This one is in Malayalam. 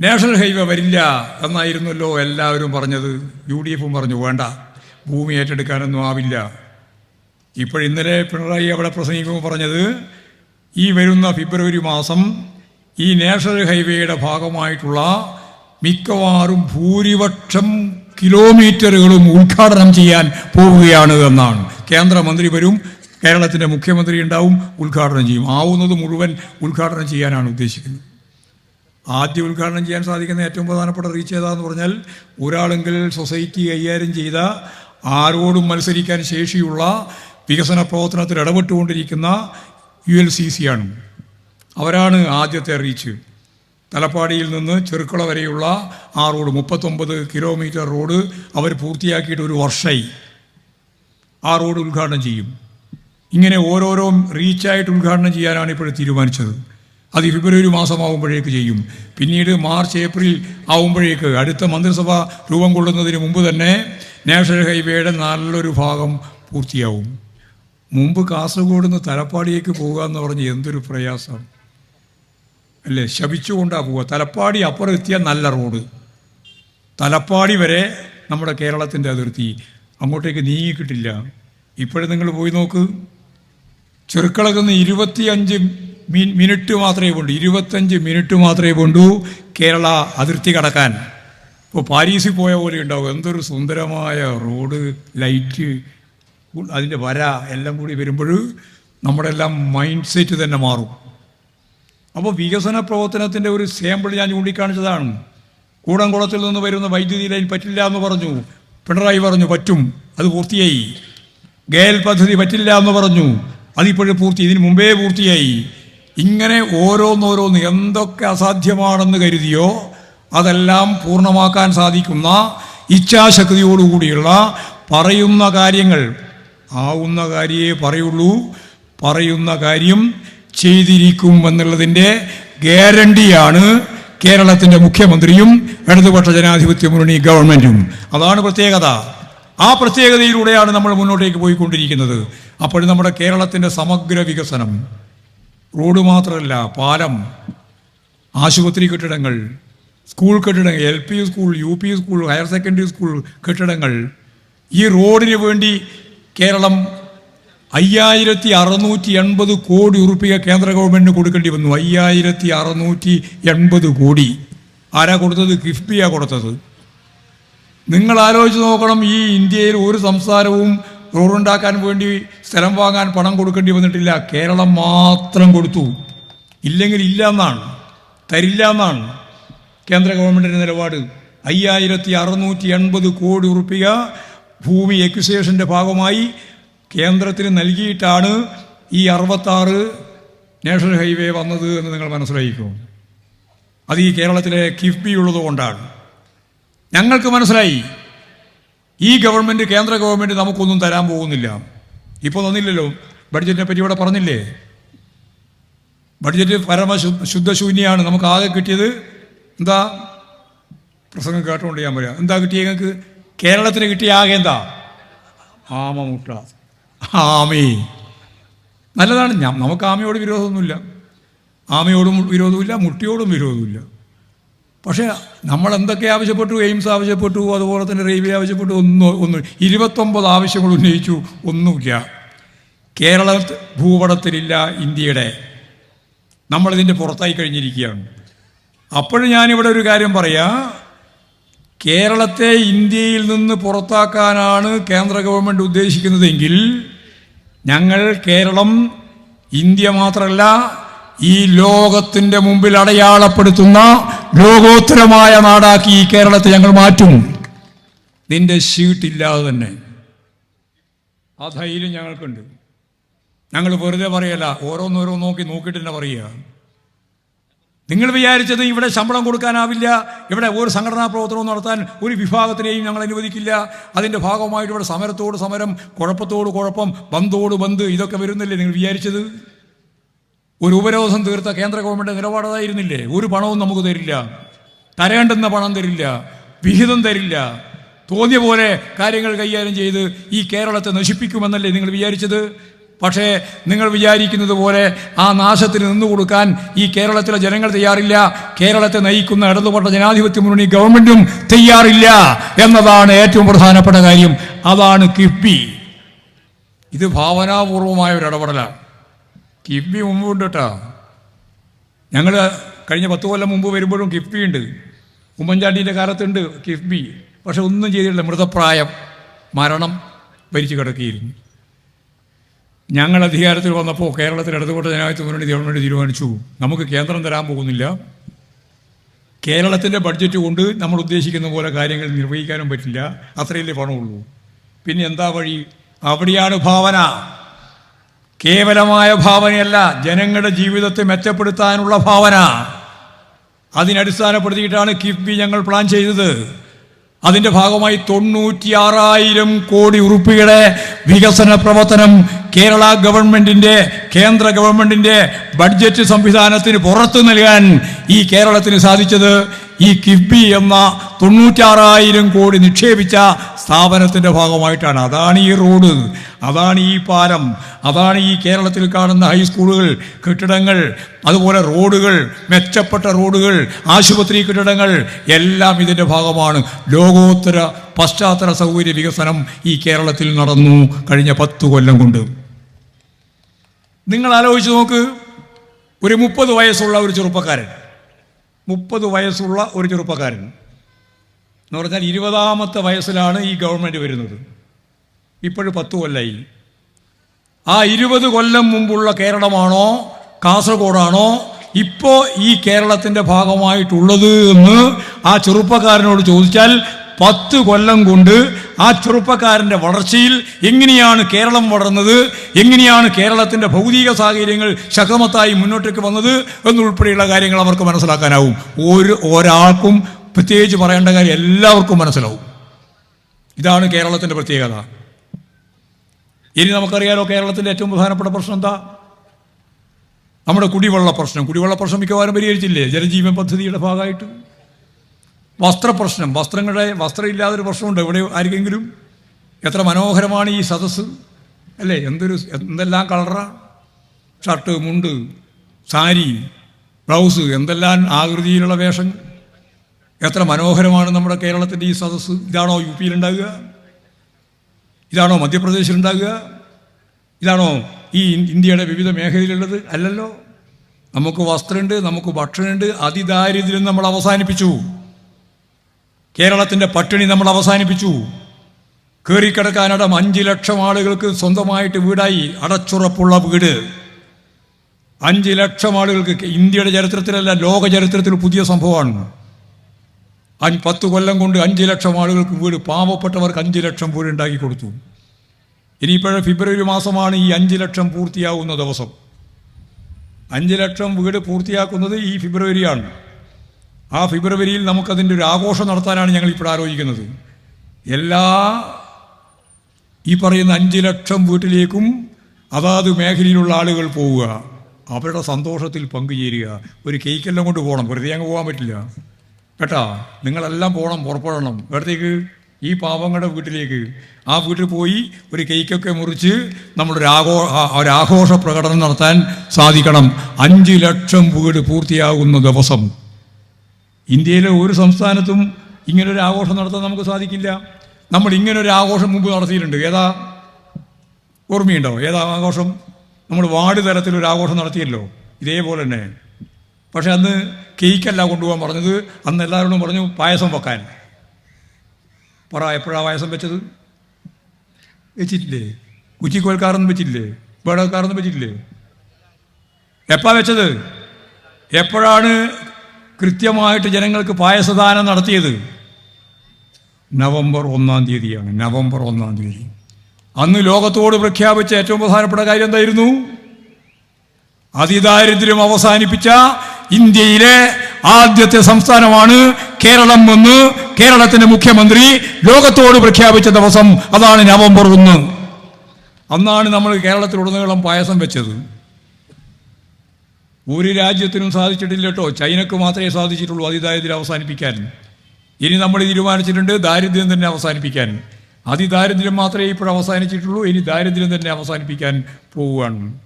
നാഷണൽ ഹൈവേ വരില്ല എന്നായിരുന്നല്ലോ എല്ലാവരും പറഞ്ഞത്. യു ഡി എഫും പറഞ്ഞു വേണ്ട. ഭൂമി ഏറ്റെടുക്കാനൊന്നും ആവില്ല. ഇപ്പോഴിന്നലെ പിണറായി അവിടെ പ്രസംഗിക്കുമ്പോൾ പറഞ്ഞത് ഈ വരുന്ന ഫെബ്രുവരി മാസം ഈ നാഷണൽ ഹൈവേയുടെ ഭാഗമായിട്ടുള്ള മിക്കവാറും ഭൂരിപക്ഷം കിലോമീറ്ററുകളും ഉദ്ഘാടനം ചെയ്യാൻ പോവുകയാണ് എന്നാണ്. കേന്ദ്രമന്ത്രി വരും കേരളത്തിന്റെ മുഖ്യമന്ത്രി ഉണ്ടാവും ഉദ്ഘാടനം ചെയ്യും. ആവുന്നത് മുഴുവൻ ഉദ്ഘാടനം ചെയ്യാനാണ് ഉദ്ദേശിക്കുന്നത്. ആദ്യം ഉദ്ഘാടനം ചെയ്യാൻ സാധിക്കുന്ന ഏറ്റവും പ്രധാനപ്പെട്ട റീച്ച് ഏതാന്ന് പറഞ്ഞാൽ ഒരാളെങ്കിൽ സൊസൈറ്റി കൈകാര്യം ചെയ്ത ആരോടും മത്സരിക്കാൻ ശേഷിയുള്ള വികസന പ്രവർത്തനത്തിൽ ഇടപെട്ടുകൊണ്ടിരിക്കുന്ന യു എൽ സി സി ആണ്. അവരാണ് ആദ്യത്തെ റീച്ച്. തലപ്പാടിയിൽ നിന്ന് ചെറുക്കള വരെയുള്ള ആ റോഡ് മുപ്പത്തൊമ്പത് കിലോമീറ്റർ റോഡ് അവർ പൂർത്തിയാക്കിയിട്ട് ഒരു വർഷമായി ആ റോഡ് ഉദ്ഘാടനം ചെയ്യും. ഇങ്ങനെ ഓരോരോ റീച്ചായിട്ട് ഉദ്ഘാടനം ചെയ്യാനാണ് ഇപ്പോൾ തീരുമാനിച്ചത്. അത് ഫെബ്രുവരി മാസമാകുമ്പോഴേക്ക് ചെയ്യും. പിന്നീട് മാർച്ച് ഏപ്രിൽ ആകുമ്പോഴേക്ക് അടുത്ത മന്ത്രിസഭ രൂപം കൊള്ളുന്നതിന് മുമ്പ് തന്നെ നാഷണൽ ഹൈവേയുടെ നല്ലൊരു ഭാഗം പൂർത്തിയാവും. മുമ്പ് കാസർഗോഡ് നിന്ന് തലപ്പാടിയേക്ക് പോകുക എന്ന് പറഞ്ഞ് എന്തൊരു പ്രയാസം. അല്ലേ? ശപിച്ചുകൊണ്ടാണ് പോവുക. തലപ്പാടി അപ്പുറം എത്തിയാൽ നല്ല റോഡ്. തലപ്പാടി വരെ നമ്മുടെ കേരളത്തിന്റെ അതിർത്തി. അങ്ങോട്ടേക്ക് നീങ്ങിക്കിട്ടില്ല. ഇപ്പോഴും നിങ്ങൾ പോയി നോക്ക്. ചെറുക്കളകുന്ന ഇരുപത്തിയഞ്ച് മിനിറ്റ് മാത്രമേ വേണ്ടൂ ഇരുപത്തഞ്ച് മിനിറ്റ് മാത്രമേ വേണ്ടൂ കേരള അതിർത്തി കടക്കാൻ. ഇപ്പോൾ പാരീസിൽ പോയ പോലെ ഉണ്ടാവും. എന്തൊരു സുന്ദരമായ റോഡ് ലൈറ്റ് അതിന്റെ വര എല്ലാം കൂടി വരുമ്പോൾ നമ്മുടെ എല്ലാം മൈൻഡ് സെറ്റ് തന്നെ മാറും. അപ്പോൾ വികസന പ്രവർത്തനത്തിന്റെ ഒരു സാമ്പിൾ ഞാൻ ചൂണ്ടിക്കാണിച്ചതാണ്. കൂടംകുളത്തിൽ നിന്ന് വരുന്ന വൈദ്യുതി ലൈൻ പറ്റില്ല എന്ന് പറഞ്ഞു. പിണറായി പറഞ്ഞു പറ്റും. അത് പൂർത്തിയായി. ഗയൽ പദ്ധതി പറ്റില്ല എന്ന് പറഞ്ഞു. അതിപ്പോഴും പൂർത്തി ഇതിന് മുമ്പേ പൂർത്തിയായി. ഇങ്ങനെ ഓരോന്നോരോന്ന് എന്തൊക്കെ അസാധ്യമാണെന്ന് കരുതിയോ അതെല്ലാം പൂർണമാക്കാൻ സാധിക്കുന്ന ഇച്ഛാശക്തിയോടുകൂടിയുള്ള പറയുന്ന കാര്യങ്ങൾ. ആവുന്ന കാര്യേ പറയുള്ളൂ. പറയുന്ന കാര്യം ചെയ്തിരിക്കും എന്നുള്ളതിന്റെ ഗ്യാരണ്ടിയാണ് കേരളത്തിന്റെ മുഖ്യമന്ത്രിയും ഇടതുപക്ഷ ജനാധിപത്യ മുന്നണി ഗവൺമെന്റും അതാണ് പ്രത്യേകത. ആ പ്രത്യേകതയിലൂടെയാണ് നമ്മൾ മുന്നോട്ടേക്ക് പോയിക്കൊണ്ടിരിക്കുന്നത്. അപ്പോൾ നമ്മുടെ കേരളത്തിന്റെ സമഗ്ര വികസനം. റോഡ് മാത്രമല്ല പാലം ആശുപത്രി കെട്ടിടങ്ങൾ സ്കൂൾ കെട്ടിടങ്ങൾ L P school U P school higher secondary school കെട്ടിടങ്ങൾ ഈ റോഡിന് വേണ്ടി കേരളം അയ്യായിരത്തി അറുന്നൂറ്റി എൺപത് കോടി ഉറുപ്പിക കേന്ദ്ര ഗവൺമെന്റിന് കൊടുക്കേണ്ടി വന്നു. അയ്യായിരത്തി അറുന്നൂറ്റി എൺപത് കോടി. ആരാ കൊടുത്തത്? കിഫ്ബിയാ കൊടുത്തത്. നിങ്ങൾ ആലോചിച്ച് നോക്കണം ഈ ഇന്ത്യയിൽ ഒരു സംസ്ഥാനവും റോഡുണ്ടാക്കാൻ വേണ്ടി സ്ഥലം വാങ്ങാൻ പണം കൊടുക്കേണ്ടി വന്നിട്ടില്ല. കേരളം മാത്രം കൊടുത്തു. ഇല്ലെങ്കിൽ ഇല്ല എന്നാണ്. തരില്ല എന്നാണ്. കേന്ദ്ര ഗവൺമെന്റിന്റെ നിലപാട്. അയ്യായിരത്തി അറുന്നൂറ്റി എൺപത് കോടി ഉറുപ്പിക ഭൂമി എക്വിസേഷന്റെ ഭാഗമായി കേന്ദ്രത്തിന് നൽകിയിട്ടാണ് ഈ അറുപത്താറ് നാഷണൽ ഹൈവേ വന്നത് എന്ന് നിങ്ങൾ മനസ്സിലായിക്കും? അത് ഈ കേരളത്തിലെ കിഫ്ബി ഉള്ളത് കൊണ്ടാണ് ഞങ്ങൾക്ക് മനസ്സിലായി. ഈ ഗവൺമെന്റ് കേന്ദ്ര ഗവൺമെന്റ് നമുക്കൊന്നും തരാൻ പോകുന്നില്ല. ഇപ്പോൾ തന്നില്ലല്ലോ ബഡ്ജറ്റിനെ പറ്റി ഇവിടെ പറഞ്ഞില്ലേ? ബഡ്ജറ്റ് പരമ ശുദ്ധശൂന്യമാണ് നമുക്ക് ആകെ കിട്ടിയത് എന്താ? പ്രസംഗം കേട്ടുകൊണ്ട് ഞാൻ പറയാം. എന്താ കിട്ടിയ ഞങ്ങൾക്ക് കേരളത്തിന് കിട്ടിയ ആകെ എന്താ? ആമ മുട്ട ആമി. നല്ലതാണ്. നമുക്ക് ആമയോട് വിരോധമൊന്നുമില്ല. ആമയോടും വിരോധമില്ല മുട്ടിയോടും വിരോധമില്ല. പക്ഷേ നമ്മൾ എന്തൊക്കെ ആവശ്യപ്പെട്ടു? എയിംസ് ആവശ്യപ്പെട്ടു അതുപോലെ തന്നെ റെയിൽവേ ആവശ്യപ്പെട്ടു ഒന്നും ഒന്നും ഇരുപത്തൊമ്പത് ആവശ്യങ്ങൾ ഉന്നയിച്ചു. ഒന്നുമില്ല. കേരള ഭൂപടത്തിലില്ല ഇന്ത്യയുടെ. നമ്മളിതിന്റെ പുറത്തായി കഴിഞ്ഞിരിക്കുകയാണ്. അപ്പോഴും ഞാനിവിടെ ഒരു കാര്യം പറയാം. കേരളത്തെ ഇന്ത്യയിൽ നിന്ന് പുറത്താക്കാനാണ് കേന്ദ്ര ഗവൺമെന്റ് ഉദ്ദേശിക്കുന്നതെങ്കിൽ ഞങ്ങൾ കേരളം ഇന്ത്യ മാത്രമല്ല ഈ ലോകത്തിന്റെ മുമ്പിൽ അടയാളപ്പെടുത്തുന്ന ലോകോത്തരമായ നാടാക്കി ഈ കേരളത്തെ ഞങ്ങൾ മാറ്റും. നിന്റെ ഷീട്ടില്ലാതെ തന്നെ. ആ ധൈര്യം ഞങ്ങൾക്കുണ്ട്. ഞങ്ങൾ വെറുതെ പറയല്ല ഓരോന്നോരോ നോക്കി നോക്കിയിട്ട് തന്നെ പറയുക. നിങ്ങൾ വിചാരിച്ചത് ഇവിടെ ശമ്പളം കൊടുക്കാനാവില്ല ഇവിടെ ഒരു സംഘടനാ പ്രവർത്തനവും നടത്താൻ ഒരു വിഭാഗത്തിനെയും ഞങ്ങൾ അനുവദിക്കില്ല. അതിന്റെ ഭാഗമായിട്ട് ഇവിടെ സമരത്തോട് സമരം കുഴപ്പത്തോട് കുഴപ്പം ബന്ധോട് ബന്ദ് ഇതൊക്കെ വരുന്നില്ലേ നിങ്ങൾ വിചാരിച്ചത്? ഒരു ഉപരോധം തീർത്ത കേന്ദ്ര ഗവൺമെന്റ് നിലപാടതായിരുന്നില്ലേ ഒരു പണവും നമുക്ക് തരില്ല. തരേണ്ടുന്ന പണം തരില്ല. വിഹിതം തരില്ല. തോന്നിയ പോലെ കാര്യങ്ങൾ കൈകാര്യം ചെയ്ത് ഈ കേരളത്തെ നശിപ്പിക്കുമെന്നല്ലേ നിങ്ങൾ വിചാരിച്ചത്? പക്ഷേ നിങ്ങൾ വിചാരിക്കുന്നത് പോലെ ആ നാശത്തിന് നിന്നു കൊടുക്കാൻ ഈ കേരളത്തിലെ ജനങ്ങൾ തയ്യാറില്ല. കേരളത്തെ നയിക്കുന്ന ഇടതുപെട്ട ജനാധിപത്യ മുന്നണി ഗവൺമെന്റും തയ്യാറില്ല എന്നതാണ് ഏറ്റവും പ്രധാനപ്പെട്ട കാര്യം. അതാണ് കിഫ്ബി. ഇത് ഭാവനാപൂർവമായ ഒരു ഇടപെടലാണ്. കിഫ്ബി മുമ്പുണ്ട് കേട്ടോ. ഞങ്ങൾ കഴിഞ്ഞ പത്ത് കൊല്ലം മുമ്പ് വരുമ്പോഴും കിഫ്ബി ഉണ്ട് ഉമ്മൻചാണ്ടിന്റെ കാലത്തുണ്ട് കിഫ്ബി. പക്ഷെ ഒന്നും ചെയ്തിട്ടില്ല. മൃതപ്രായം മരണം ഭരിച്ചു കിടക്കുകയായിരുന്നു. ഞങ്ങൾ അധികാരത്തിൽ വന്നപ്പോൾ കേരളത്തിൽ ഇടതുപക്ഷ ജനാധിപത്യ മുന്നണി ഗവൺമെന്റ് തീരുമാനിച്ചു. നമുക്ക് കേന്ദ്രം തരാൻ പോകുന്നില്ല. കേരളത്തിന്റെ ബഡ്ജറ്റ് കൊണ്ട് നമ്മൾ ഉദ്ദേശിക്കുന്ന പോലെ കാര്യങ്ങൾ നിർവഹിക്കാനും പറ്റില്ല. അത്രയല്ലേ പണമുള്ളൂ. പിന്നെ എന്താ വഴി? അവിടെയാണ് ഭാവന. കേവലമായ ഭാവനയല്ല ജനങ്ങളുടെ ജീവിതത്തെ മെച്ചപ്പെടുത്താനുള്ള ഭാവന. അതിനടിസ്ഥാനപ്പെടുത്തിയിട്ടാണ് കിഫ്ബി ഞങ്ങൾ പ്ലാൻ ചെയ്തത്. അതിന്റെ ഭാഗമായി തൊണ്ണൂറ്റിയാറായിരം കോടി ഉറുപ്പിയുടെ വികസന പ്രവർത്തനം കേരള ഗവൺമെന്റിന്റെ കേന്ദ്ര ഗവൺമെന്റിന്റെ ബഡ്ജറ്റ് സംവിധാനത്തിന് പുറത്തു നൽകാൻ ഈ കേരളത്തിന് സാധിച്ചത് ഈ കിഫ്ബി എന്ന തൊണ്ണൂറ്റാറായിരം കോടി നിക്ഷേപിച്ച സ്ഥാപനത്തിന്റെ ഭാഗമായിട്ടാണ്. അതാണ് ഈ റോഡ് അതാണ് ഈ പാലം അതാണ് ഈ കേരളത്തിൽ കാണുന്ന ഹൈസ്കൂളുകൾ കെട്ടിടങ്ങൾ അതുപോലെ റോഡുകൾ മെച്ചപ്പെട്ട റോഡുകൾ ആശുപത്രി കെട്ടിടങ്ങൾ എല്ലാം ഇതിന്റെ ഭാഗമാണ്. ലോകോത്തര പശ്ചാത്തല സൗകര്യ വികസനം ഈ കേരളത്തിൽ നടന്നു കഴിഞ്ഞ പത്ത് കൊല്ലം കൊണ്ട്. നിങ്ങൾ ആലോചിച്ച് നോക്ക് ഒരു മുപ്പത് വയസ്സുള്ള ഒരു ചെറുപ്പക്കാരൻ മുപ്പത് വയസ്സുള്ള ഒരു ചെറുപ്പക്കാരൻ എന്ന് പറഞ്ഞാൽ ഇരുപതാമത്തെ വയസ്സിലാണ് ഈ ഗവൺമെന്റ് വരുന്നത്. ഇപ്പോഴും പത്ത് കൊല്ലായി. ആ ഇരുപത് കൊല്ലം മുമ്പുള്ള കേരളമാണോ കാസർഗോഡാണോ ഇപ്പോൾ ഈ കേരളത്തിന്റെ ഭാഗമായിട്ടുള്ളത് എന്ന് ആ ചെറുപ്പക്കാരനോട് ചോദിച്ചാൽ പത്ത് കൊല്ലം കൊണ്ട് ആ ചെറുപ്പക്കാരന്റെ വളർച്ചയിൽ എങ്ങനെയാണ് കേരളം വളർന്നത് എങ്ങനെയാണ് കേരളത്തിന്റെ ഭൗതിക സാഹചര്യങ്ങൾ ശക്തമത്തായി മുന്നോട്ടേക്ക് വന്നത് എന്നുൾപ്പെടെയുള്ള കാര്യങ്ങൾ അവർക്ക് മനസ്സിലാക്കാനാവും. ഒരു ഒരാൾക്കും പ്രത്യേകിച്ച് പറയേണ്ട കാര്യം എല്ലാവർക്കും മനസ്സിലാവും. ഇതാണ് കേരളത്തിന്റെ പ്രത്യേകത. ഇനി നമുക്കറിയാലോ കേരളത്തിന്റെ ഏറ്റവും പ്രധാനപ്പെട്ട പ്രശ്നം എന്താ? നമ്മുടെ കുടിവെള്ള പ്രശ്നം. കുടിവെള്ള പ്രശ്നം മിക്കവാറും പരിഹരിച്ചില്ലേ? ജലജീവൻ പദ്ധതിയുടെ ഭാഗമായിട്ട്. വസ്ത്രപ്രശ്നം. വസ്ത്രങ്ങളുടെ വസ്ത്രമില്ലാതൊരു പ്രശ്നമുണ്ട്. ഇവിടെ ആർക്കെങ്കിലും എത്ര മനോഹരമാണ് ഈ സദസ്സ്. അല്ലേ? എന്തൊരു എന്തെല്ലാം കളറാ? ഷർട്ട് മുണ്ട് സാരി ബ്ലൗസ് എന്തെല്ലാം ആകൃതിയിലുള്ള വേഷം? എത്ര മനോഹരമാണ് നമ്മുടെ കേരളത്തിന്റെ ഈ സദസ്സ്. ഇതാണോ യു പിയിലുണ്ടാകുക ഇതാണോ മധ്യപ്രദേശിലുണ്ടാകുക? ഇതാണോ ഈ ഇന്ത്യയുടെ വിവിധ മേഖലയിലുള്ളത്? അല്ലല്ലോ. നമുക്ക് വസ്ത്രമുണ്ട് നമുക്ക് ഭക്ഷണമുണ്ട്. അതിദാരിദ്ര്യം നമ്മൾ അവസാനിപ്പിച്ചു. കേരളത്തിന്റെ പട്ടിണി നമ്മൾ അവസാനിപ്പിച്ചു. കയറിക്കിടക്കാനടം അഞ്ച് ലക്ഷം ആളുകൾക്ക് സ്വന്തമായിട്ട് വീടായി അടച്ചുറപ്പുള്ള വീട്. അഞ്ച് ലക്ഷം ആളുകൾക്ക് ഇന്ത്യയുടെ ചരിത്രത്തിലല്ല ലോക ചരിത്രത്തിൽ പുതിയ സംഭവമാണ്. അഞ്ച് പത്ത് കൊല്ലം കൊണ്ട് അഞ്ച് ലക്ഷം ആളുകൾക്ക് വീട് പാവപ്പെട്ടവർക്ക് അഞ്ച് ലക്ഷം വീട് ഉണ്ടാക്കി കൊടുത്തു. ഇനിയിപ്പോഴേ ഫെബ്രുവരി മാസമാണ് ഈ അഞ്ച് ലക്ഷം പൂർത്തിയാകുന്ന ദിവസം. അഞ്ച് ലക്ഷം വീട് പൂർത്തിയാക്കുന്നത് ഈ ഫെബ്രുവരിയാണ്. ആ ഫെബ്രുവരിയിൽ നമുക്കതിന്റെ ഒരു ആഘോഷം നടത്താനാണ് ഞങ്ങൾ ഇപ്പോൾ ആലോചിക്കുന്നത്. എല്ലാ ഈ പറയുന്ന അഞ്ച് ലക്ഷം വീട്ടിലേക്കും അതാത് മേഖലയിലുള്ള ആളുകൾ പോവുക. അവരുടെ സന്തോഷത്തിൽ പങ്കുചേരുക. ഒരു കേക്കെല്ലാം കൊണ്ട് പോകണം. വെറുതെ അങ്ങ് പോകാൻ പറ്റില്ല. കേട്ടാ? നിങ്ങളെല്ലാം പോകണം പുറപ്പെടണം. ഇവിടത്തേക്ക് ഈ പാവങ്ങളുടെ വീട്ടിലേക്ക്. ആ വീട്ടിൽ പോയി ഒരു കേക്കൊക്കെ മുറിച്ച് നമ്മളൊരു ആഘോ ഒരാഘോഷ പ്രകടനം നടത്താൻ സാധിക്കണം. അഞ്ച് ലക്ഷം വീട് പൂർത്തിയാകുന്ന ദിവസം. ഇന്ത്യയിലെ ഒരു സംസ്ഥാനത്തും ഇങ്ങനൊരു ആഘോഷം നടത്താൻ നമുക്ക് സാധിക്കില്ല. നമ്മൾ ഇങ്ങനൊരു ആഘോഷം മുമ്പ് നടത്തിയിട്ടുണ്ട്. ഏതാ? ഓർമ്മയുണ്ടോ? ഏതാ ആഘോഷം? നമ്മൾ വാർഡ് തലത്തിൽ ഒരു ആഘോഷം നടത്തിയല്ലോ. ഇതേപോലെ തന്നെ. പക്ഷെ അന്ന് കേക്കല്ല കൊണ്ടുപോകാൻ പറഞ്ഞത്. അന്ന് എല്ലാവരോടും പറഞ്ഞു പായസം വെക്കാൻ. പറ എപ്പോഴാണ് പായസം വെച്ചത്? വെച്ചിട്ടില്ലേ? കുറ്റിക്കോൽക്കാരൊന്നും വെച്ചില്ലേ വേടക്കാരൊന്നും വെച്ചിട്ടില്ലേ? എപ്പാ വെച്ചത്? എപ്പോഴാണ് കൃത്യമായിട്ട് ജനങ്ങൾക്ക് പായസദാനം നടത്തിയത് നവംബർ ഒന്നാം തീയതിയാണ് നവംബർ ഒന്നാം തീയതി. അന്ന് ലോകത്തോട് പ്രഖ്യാപിച്ച ഏറ്റവും പ്രധാനപ്പെട്ട കാര്യം എന്തായിരുന്നു? അതിദാരിദ്ര്യം അവസാനിപ്പിച്ച ഇന്ത്യയിലെ ആദ്യത്തെ സംസ്ഥാനമാണ് കേരളം എന്ന് കേരളത്തിന്റെ മുഖ്യമന്ത്രി ലോകത്തോട് പ്രഖ്യാപിച്ച ദിവസം അതാണ് നവംബർ ഒന്ന്. അന്നാണ് നമ്മൾ കേരളത്തിലുടനീളം പായസം വെച്ചത്. ഒരു രാജ്യത്തിനും സാധിച്ചിട്ടില്ല കേട്ടോ ചൈനക്ക് മാത്രമേ സാധിച്ചിട്ടുള്ളൂ. അതിദാരിദ്ര്യം അവസാനിപ്പിക്കാൻ. ഇനി നമ്മൾ തീരുമാനിച്ചിട്ടുണ്ട് ദാരിദ്ര്യം തന്നെ അവസാനിപ്പിക്കാൻ. അതിദാരിദ്ര്യം മാത്രമേ ഇപ്പോൾ അവസാനിച്ചിട്ടുള്ളൂ. ഇനി ദാരിദ്ര്യം തന്നെ അവസാനിപ്പിക്കാൻ പോവുകയാണ്.